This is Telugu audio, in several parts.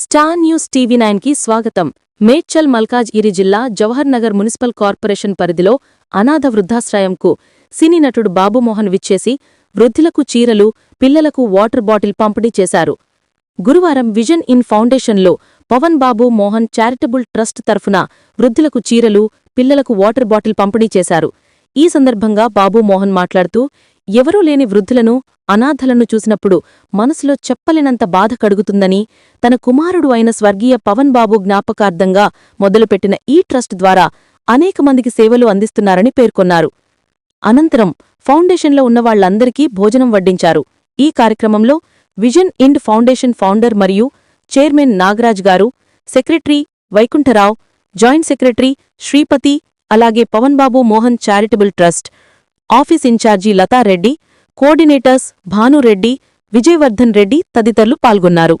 స్టార్ న్యూస్ టీవీ నైన్కి స్వాగతం. మేడ్చల్ మల్కాజ్గిరి జిల్లా జవహర్ నగర్ మున్సిపల్ కార్పొరేషన్ పరిధిలో అనాథ వృద్ధాశ్రయంకు సినీ నటుడు బాబుమోహన్ విచ్చేసి వృద్ధులకు చీరలు పిల్లలకు వాటర్ బాటిల్ పంపిణీ చేశారు. గురువారం విజన్ ఇన్ ఫౌండేషన్లో పవన్ బాబు మోహన్ చారిటబుల్ ట్రస్ట్ తరఫున వృద్ధులకు చీరలు పిల్లలకు వాటర్ బాటిల్ పంపిణీ చేశారు. ఈ సందర్భంగా బాబు మోహన్ మాట్లాడుతూ ఎవరూ లేని వృద్ధులను అనాథలను చూసినప్పుడు మనసులో చెప్పలేనంత బాధ కడుగుతుందని తన కుమారుడు అయిన స్వర్గీయ పవన్ బాబు జ్ఞాపకార్థంగా మొదలుపెట్టిన ఈ ట్రస్ట్ ద్వారా అనేక మందికి సేవలు అందిస్తున్నారని పేర్కొన్నారు. అనంతరం ఫౌండేషన్లో ఉన్నవాళ్ళందరికీ భోజనం వడ్డించారు. ఈ కార్యక్రమంలో విజన్ ఇండ్ ఫౌండేషన్ ఫౌండర్ మరియు chairman Nagaraj garu secretary Vaikuntha Rao joint secretary Sripathi అలాగే Pavan Babu Mohan charitable trust office in charge Latha Reddy coordinators Bhanu Reddy Vijayavardhan Reddy తదితరులు పాల్గొన్నారు.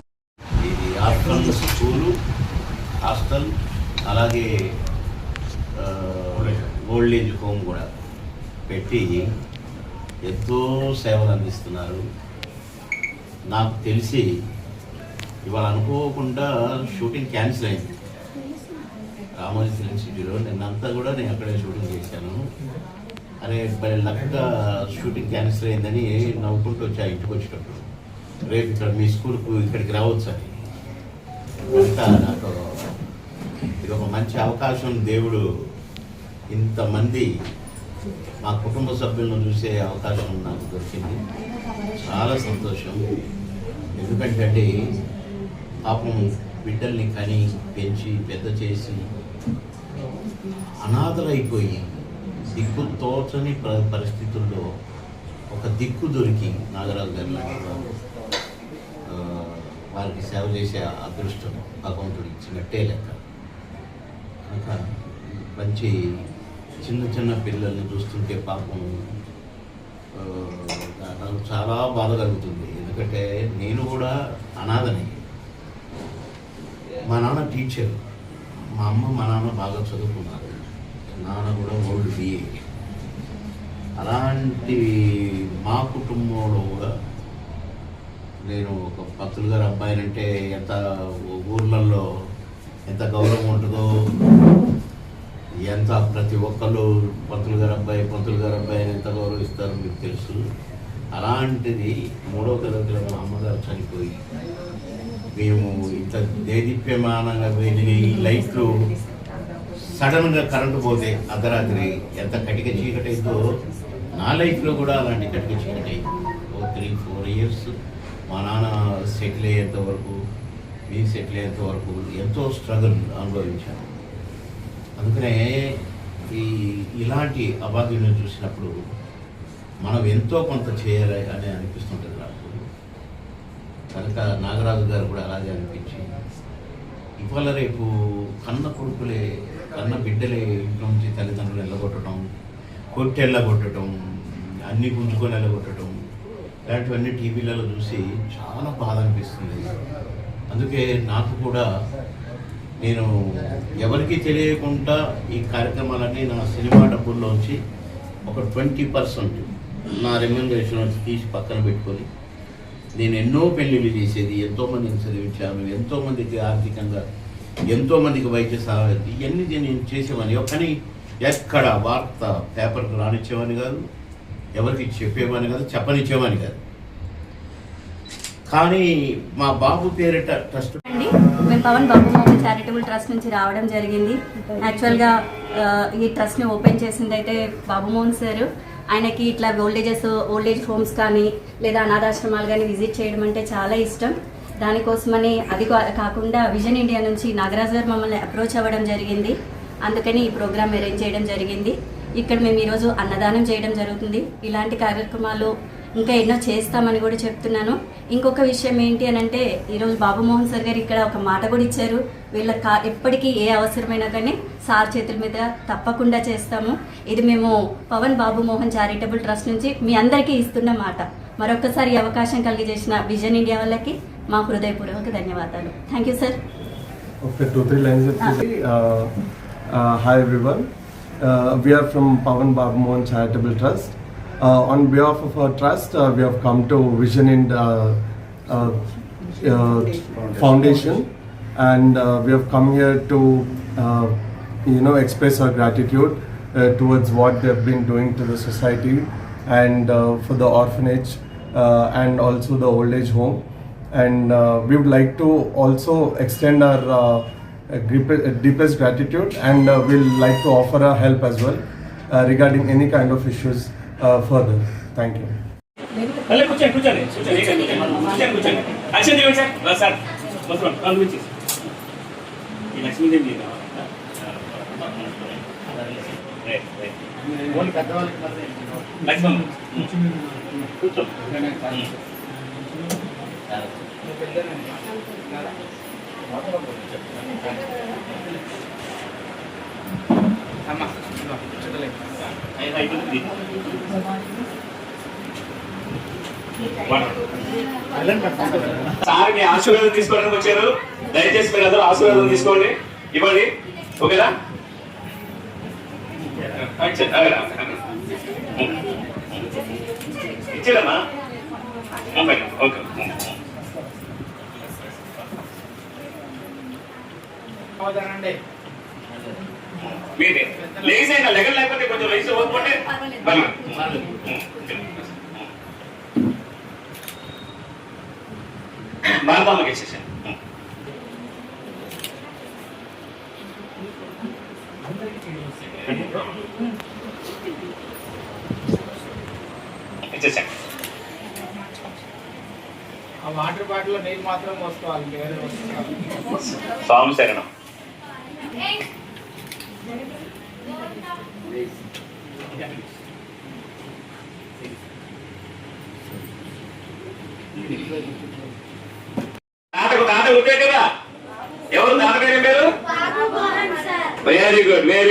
అలాగే ఓల్డ్ ఏజ్ హోమ్ కూడా పెట్టి ఎంతో సేవలు అందిస్తున్నారు. నాకు తెలిసి ఇవాళ అనుకోకుండా షూటింగ్ క్యాన్సిల్ అయింది. రామోజీ ఫిలిం సిటీలో నిన్నంతా కూడా నేను అక్కడే షూటింగ్ చేశాను. అరే మరి లక్గా షూటింగ్ క్యాన్సిల్ అయిందని నవ్వుకుంటూ వచ్చా ఇంటికి వచ్చినప్పుడు రేపు ఇక్కడ మీ స్కూల్కు ఇక్కడికి రావచ్చు? అని అంతా నాకు ఇది ఒక మంచి అవకాశం. దేవుడు ఇంతమంది మా కుటుంబ సభ్యులను చూసే అవకాశం నాకు దొరికింది. చాలా సంతోషం. ఎందుకంటే పాపం బిడ్డల్ని కని పెంచి పెద్ద చేసి అనాథలైపోయి దిక్కు తోచని పరిస్థితుల్లో ఒక దిక్కు దొరికి నాగరాజు గారి లాంటి వారికి సేవ చేసే అదృష్టం భగవంతుడు ఇచ్చినట్టే లెక్క. కనుక మంచి చిన్న చిన్న పిల్లల్ని చూస్తుంటే పాపం నాకు చాలా బాధ కలుగుతుంది. ఎందుకంటే నేను కూడా అనాథని. మా నాన్న టీచర్. మా అమ్మ మా నాన్న బాగా చదువుకున్నారు. నాన్న కూడా ఓల్డ్ బిఏ అలాంటి మా కుటుంబంలో కూడా నేను ఒక పత్రులు గారు అబ్బాయినంటే ఎంత ఊర్లలో ఎంత గౌరవం ఉంటుందో ఎంత ప్రతి ఒక్కళ్ళు పంతులు గారు అబ్బాయి పంతులు గారు అబ్బాయి ఎంత గౌరవిస్తారో మీకు తెలుసు. అలాంటిది మూడవ తరగతిలో మా అమ్మగారు చనిపోయి మేము ఇంత దేదీప్యమానంగా వెళ్ళి ఈ లైట్లు సడన్గా కరెంటు పోతే అర్ధరాత్రి ఎంత కటిక చీకటి అయిందో నా లైఫ్లో కూడా అలాంటి కటిక చీకటి అయింది ఓ త్రీ ఫోర్ ఇయర్స్ మా నాన్న సెటిల్ అయ్యేంత వరకు మీ సెటిల్ అయ్యేంత వరకు ఎంతో స్ట్రగుల్ అనుభవించాను. అందుకనే ఈ ఇలాంటి అభాగ్యులను చూసినప్పుడు మనం ఎంతో కొంత చేయాలి అని అనిపిస్తుంటుంది నాకు. కనుక నాగరాజు గారు కూడా అలాగే అనిపించి ఇవాళ రేపు కన్న కొడుకులే కన్న బిడ్డలే ఇంట్లో నుంచి తల్లిదండ్రులు వెళ్ళగొట్టడం కొట్టి వెళ్ళగొట్టడం అన్నీ గుంజుకొని వెళ్ళగొట్టడం ఇలాంటివన్నీ టీవీలలో చూసి చాలా బాధ అనిపిస్తుంది. అందుకే నాకు కూడా నేను ఎవరికి తెలియకుండా ఈ కార్యక్రమాలన్నీ నా సినిమా డబ్బుల్లోంచి ఒక ట్వంటీ పర్సెంట్ నా రెమ్యూనరేషన్ వచ్చి తీసి పక్కన పెట్టుకొని నేను ఎన్నో పెళ్ళిళ్ళు చేసేది ఎంతోమందిని చదివించాను ఎంతోమందికి ఆర్థికంగా ఎంతో మందికి వైద్య సహాయం ఇవన్నీ నేను చేసేవాడిని. కానీ ఎక్కడ వార్త పేపర్కి రానిచ్చేవాని కాదు ఎవరికి చెప్పేవాని కాదు చెప్పనిచ్చేవాని కాదు. కానీ మా బాబు పేరిట ట్రస్ట్ అండి మేము పవన్ బాబు చారిటబుల్ ట్రస్ట్ నుంచి రావడం జరిగింది. యాక్చువల్గా ఈ ట్రస్ట్ని ఓపెన్ చేసింది అయితే బాబుమోహన్ సార్. ఆయనకి ఇట్లా ఓల్డేజెస్ ఓల్డేజ్ హోమ్స్ కానీ లేదా అనాథాశ్రమాలు కానీ విజిట్ చేయడం అంటే చాలా ఇష్టం. దానికోసమని అది కాకుండా విజన్ ఇండియా నుంచి నాగరాజ్ గారు మమ్మల్ని అప్రోచ్ అవ్వడం జరిగింది. అందుకని ఈ ప్రోగ్రామ్ అరేంజ్ చేయడం జరిగింది. ఇక్కడ మేము ఈరోజు అన్నదానం చేయడం జరుగుతుంది. ఇలాంటి కార్యక్రమాలు ఇంకా ఎన్నో చేస్తామని కూడా చెప్తున్నాను. ఇంకొక విషయం ఏంటి అని అంటే ఈరోజు బాబుమోహన్ సార్ గారు ఇక్కడ ఒక మాట కూడా ఇచ్చారు. వీళ్ళ కా ఎప్పటికీ ఏ అవసరమైనా కానీ సార్ చేతుల మీద తప్పకుండా చేస్తాము. ఇది మేము పవన్ బాబు మోహన్ చారిటబుల్ ట్రస్ట్ నుంచి మీ అందరికీ ఇస్తున్న మాట. మరొకసారి అవకాశం కలిగజేసిన విజన్ ఇండియా వాళ్ళకి మా హృదయపూర్వక ధన్యవాదాలు thank you sir Okay, two, three lines చెప్పేసి uh, uh, Hi everyone, uh, we are from Pavan Babu Mohan Charitable Trust. Uh, on behalf of our trust, uh, we have come to Vision in uh, uh, uh, Foundation and uh, we have come here to, uh, you know, express our gratitude uh, towards what they've been doing to the society and uh, for the orphanage uh, and also the old age home. And uh, we would like to also extend our uh, uh, grip- uh, deepest gratitude and uh, we'll like to offer our help as well uh, regarding any kind of issues uh, further. Thank you. మళ్ళీ కూర్చోండి కూర్చోండి కూర్చోండి ఇక్కడ కూర్చోండి కూర్చోండి కూర్చోండి అక్షయ్ దేవి సార్ రా సార్ మొత్తం కాలు గురించి ఈ లక్ష్మీదేవి మీరు కావాలా? Right, right. లక్ష్మమ్మ. కూర్చో ఐదు అయిపోతుంది సార్ మీ ఆశీర్వాదం తీసుకోవడానికి వచ్చారు. దయచేసి మీరు అందరూ ఆశీర్వాదం తీసుకోండి. ఇవ్వండి. ఓకేనా? ఇచ్చారు, అగరా. ఓకే. ఓకే మీరే లేచైనా లెగలు లేకపోతే కొంచెం లేచి ఓదుకుంటే భారతమ్మకి ఇచ్చేసాను ఇచ్చేసాను ఆ వాటర్ బాటిల్ నీళ్ళు మాత్రం వస్తువులు స్వామి శరణం. తాత ఉంటే కదా? ఎవరు తాత పేరు? Very good very